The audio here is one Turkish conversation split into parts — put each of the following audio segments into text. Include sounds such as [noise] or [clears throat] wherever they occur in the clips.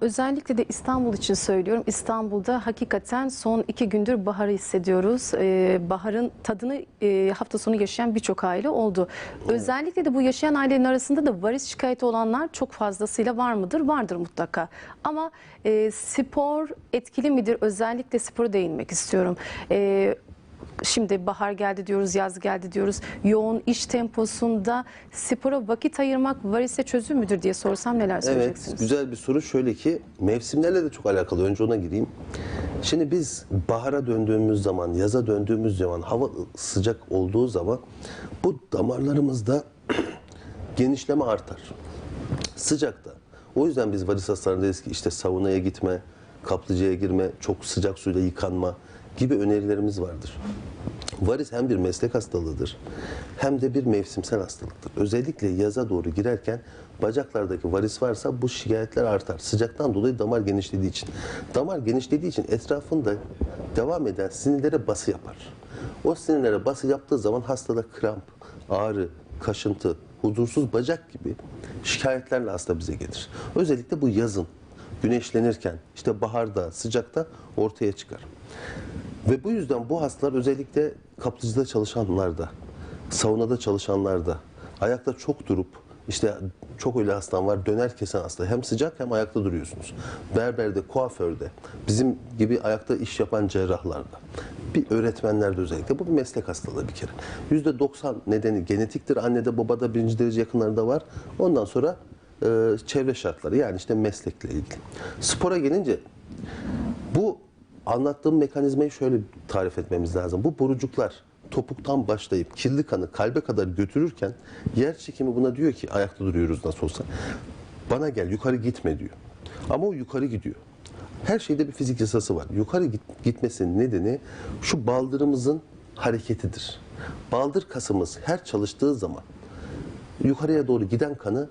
özellikle de İstanbul için söylüyorum. İstanbul'da hakikaten son iki gündür baharı hissediyoruz. Ee, baharın tadını e, hafta sonu yaşayan birçok aile oldu. Özellikle de bu yaşayan ailelerin arasında da varis şikayeti olanlar çok fazlasıyla var mıdır? Vardır mutlaka. Ama e, spor etkili midir? Özellikle spora değinmek istiyorum. E, Şimdi bahar geldi diyoruz, yaz geldi diyoruz. Yoğun iş temposunda spora vakit ayırmak varise çözüm müdür diye sorsam neler Evet, söyleyeceksiniz? güzel bir soru. Şöyle ki mevsimlerle de çok alakalı. Önce ona gireyim. Şimdi biz bahara döndüğümüz zaman, yaza döndüğümüz zaman, hava sıcak olduğu zaman bu damarlarımızda [clears throat] genişleme artar. Sıcakta. O yüzden biz varis hastalarındayız ki işte saunaya gitme, kaplıcaya girme, çok sıcak suyla yıkanma gibi önerilerimiz vardır. Varis hem bir meslek hastalığıdır hem de bir mevsimsel hastalıktır. Özellikle yaza doğru girerken bacaklardaki varis varsa bu şikayetler artar. Sıcaktan dolayı damar genişlediği için. Damar genişlediği için etrafında devam eden sinirlere bası yapar. O sinirlere bası yaptığı zaman hastada kramp, ağrı, kaşıntı, huzursuz bacak gibi şikayetlerle hasta bize gelir. Özellikle bu yazın güneşlenirken işte baharda, sıcakta ortaya çıkar. Ve bu yüzden bu hastalar özellikle kaplıcıda çalışanlarda, saunada çalışanlarda, ayakta çok durup işte çok öyle hastam var döner kesen hasta. Hem sıcak hem ayakta duruyorsunuz. Berberde, kuaförde, bizim gibi ayakta iş yapan cerrahlarda, bir öğretmenlerde özellikle bu bir meslek hastalığı bir kere. %90 nedeni genetiktir. Annede babada birinci derece yakınlarında var. Ondan sonra e, çevre şartları yani işte meslekle ilgili. Spora gelince anlattığım mekanizmayı şöyle tarif etmemiz lazım. Bu borucuklar topuktan başlayıp kirli kanı kalbe kadar götürürken yer çekimi buna diyor ki ayakta duruyoruz nasıl olsa. Bana gel yukarı gitme diyor. Ama o yukarı gidiyor. Her şeyde bir fizik yasası var. Yukarı git- gitmesinin nedeni şu baldırımızın hareketidir. Baldır kasımız her çalıştığı zaman yukarıya doğru giden kanı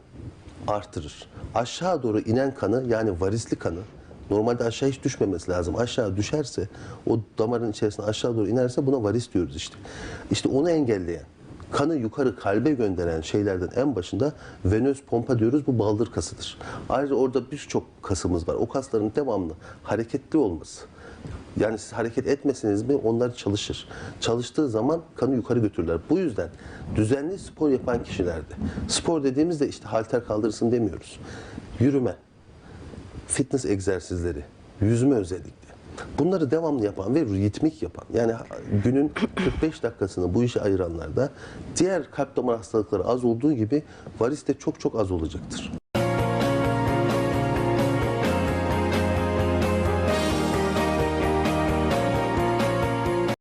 artırır. Aşağı doğru inen kanı yani varisli kanı normalde aşağı hiç düşmemesi lazım. Aşağı düşerse o damarın içerisine aşağı doğru inerse buna varis diyoruz işte. İşte onu engelleyen kanı yukarı kalbe gönderen şeylerden en başında venöz pompa diyoruz. Bu baldır kasıdır. Ayrıca orada birçok kasımız var. O kasların devamlı hareketli olması. Yani siz hareket etmeseniz mi onlar çalışır. Çalıştığı zaman kanı yukarı götürürler. Bu yüzden düzenli spor yapan kişilerde, spor dediğimizde işte halter kaldırsın demiyoruz. Yürüme, fitness egzersizleri, yüzme özellikle. Bunları devamlı yapan ve ritmik yapan yani günün [clears throat] 45 dakikasını bu işe ayıranlarda diğer kalp damar hastalıkları az olduğu gibi varis de çok çok az olacaktır.